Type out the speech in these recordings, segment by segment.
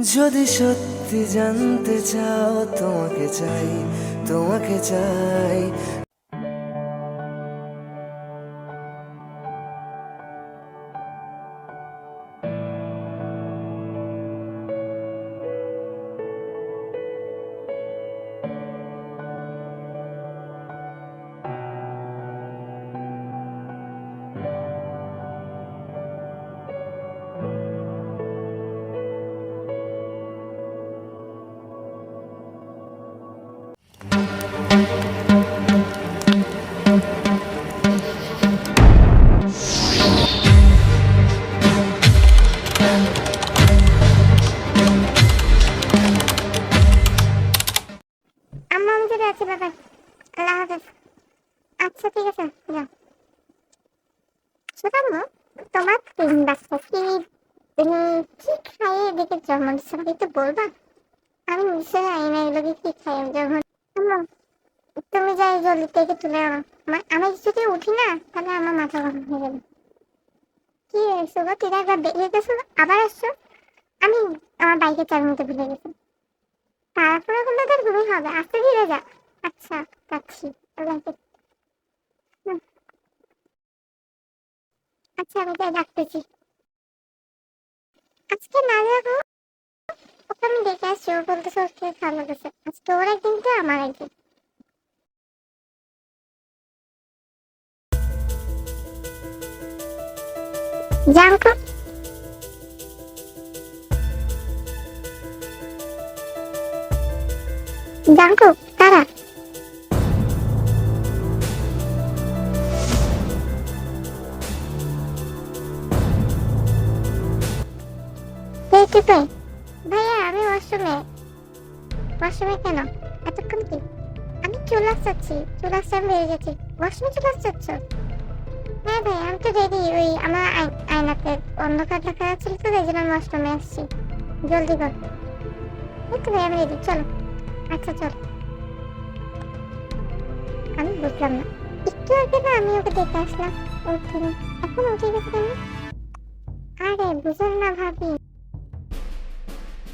যদি সত্যি জানতে চাও তোমাকে চাই তোমাকে চাই। আছি, বাবা। আল্লাহ হাফেজ। আচ্ছা ঠিক আছে, যাও। শোনাবো তোমার তিন বাচ্চা কি তুমি কি খাইয়ে এদিকে জন্ম দিচ্ছে আমাকে একটু বলবা? আমি নিশ্চয়ই জানি না এগুলোকে কি খাইয়ে জন্ম তুমি যাই জলদি থেকে তুলে আনো। আমি যদি উঠি না, তাহলে আমার মাথা গরম হয়ে যাবে। কি হয়েছে গো? তুমি একবার বেরিয়ে গেছো? আবার আসছো? আমি আমার বাইকে চার মতো ভুলে গেছি। তারপরে করলে তো ঘুমিয়ে হবে। আস্তে ধীরে যা আচ্ছা আল্লাহ আচ্ছা তাই ডাকতেছি আজকে না যাব ওকে আমি দেখে আসছি। ও বলতেছে খেয়ে ভালো লেগেছে আজকে ওর একদিন তো আমার একদিন। জাঙ্কু জাঙ্কু তারা এই ভাইয়া, আমি ওয়াশরুমে। ওয়াশরুমে কেন? এতক্ষণ কি? আমি চলে আসছি চলে আসতে আমি বেরিয়ে গেছি। ওয়াশরুমে চলে আসছ হ্যাঁ ভাই আমি তো রেডি। ওই আমার আয়নাতে অন্ধকার দেখা যাচ্ছিল তো এই জন্য আমি ওয়াশরুমে আসছি। জলদি কর। এই ভাই আমি রেডি। চলো। আচ্ছা চলো। আমি বুঝলাম না। একটু আগে না আমি ওকে দেখে আসলাম। ওখানে এখন উঠে গেছে কেন? আরে, বুঝলাম না ভাবি।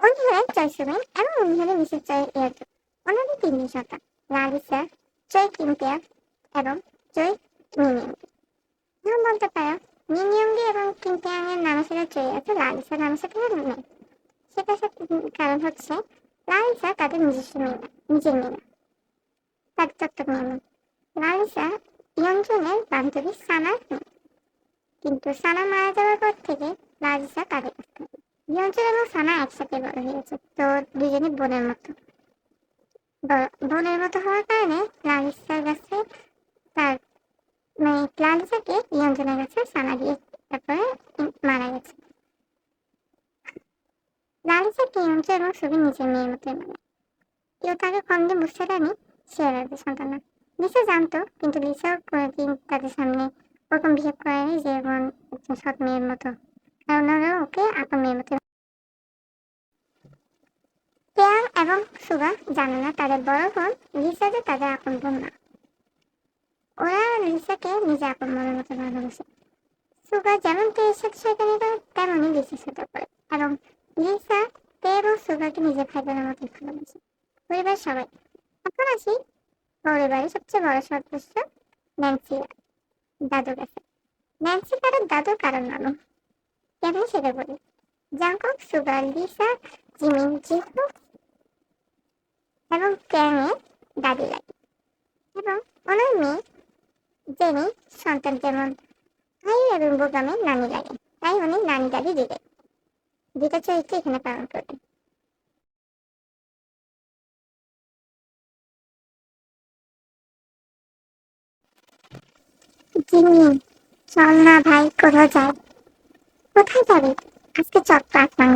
হলেন চয় সুমিন এবং হলেন মিসেস চয় ইয়ারজু ওনাদের তিনজন সন্তান লালিসা চয় কিম এবং চয় মিনিয়ঙ্গি নাম বলতে পারো মিনিয়ঙ্গি এবং কিম পেয়ারের নামের সাথে চয় আছে লালিসার নামের সাথে নেই সেটার সাথে কারণ হচ্ছে লালিসা তাদের নিজস্ব মেয়ে নিজের মেয়ে না। তাদের দত্তক মেয়ে। লালিসা ইয়ংজনের বান্ধবী সানার মেয়ে কিন্তু সানা মারা যাওয়ার পর থেকে লালিসা তাদের কাছে এবং সানা একসাথে বড় হয়েছে তো দুজনে বোনের মতো। বোনের মতো হওয়ার কারণে লালিসার কাছে তার মানে লালিসাকে কাছে সানা দিয়ে তারপরে মারা গেছে। এবং নিজের মেয়ের মতো মানে। কেউ তাকে কোনদিন বুঝতে পারেনি, সে সন্তান না। লিসা জানতো, কিন্তু লিসা কোনোদিন তাদের সামনে ওরকম বিহেভ করেনি যে যেমন একজন সৎ মেয়ের মতো। ওনারা ওকে আপন মেয়ের মতো পেয়াং এবং সুগা জানে না তাদের বড় বোন লিসা যে তাদের আপন বোন না ওরা লিসাকে নিজে আপন মনের মতো ভালোবাসে সুগা যেমন পেয়ের সাথে শয়তানি করে তেমনই লিসার সাথে করে এবং লিসা পে এবং সুগাকে নিজের ভাই বোনের মতো ভালোবাসে পরিবার সবাই এখন আসি পরিবারের সবচেয়ে বড় সদস্য ন্যান্সি দাদু কাছে ন্যান্সি কারণ দাদু কারণ নানু কেমন সেটা বলি? Jungkook Suga Lisa Jimin Jihyo এবং ক্যাংয়ে দাদি লাগে। এবং ওনার মেয়ে, জেনি, সন্তান যেমন ভাই এবং বোগামে নানি লাগে। তাই উনি নানি দাদি দিবে দুটা চরিত্র এখানে পালন করবেন জিমি, চল না ভাই, কোথাও যাই। কোথায় যাবে? আজকে চট্ট আসলাম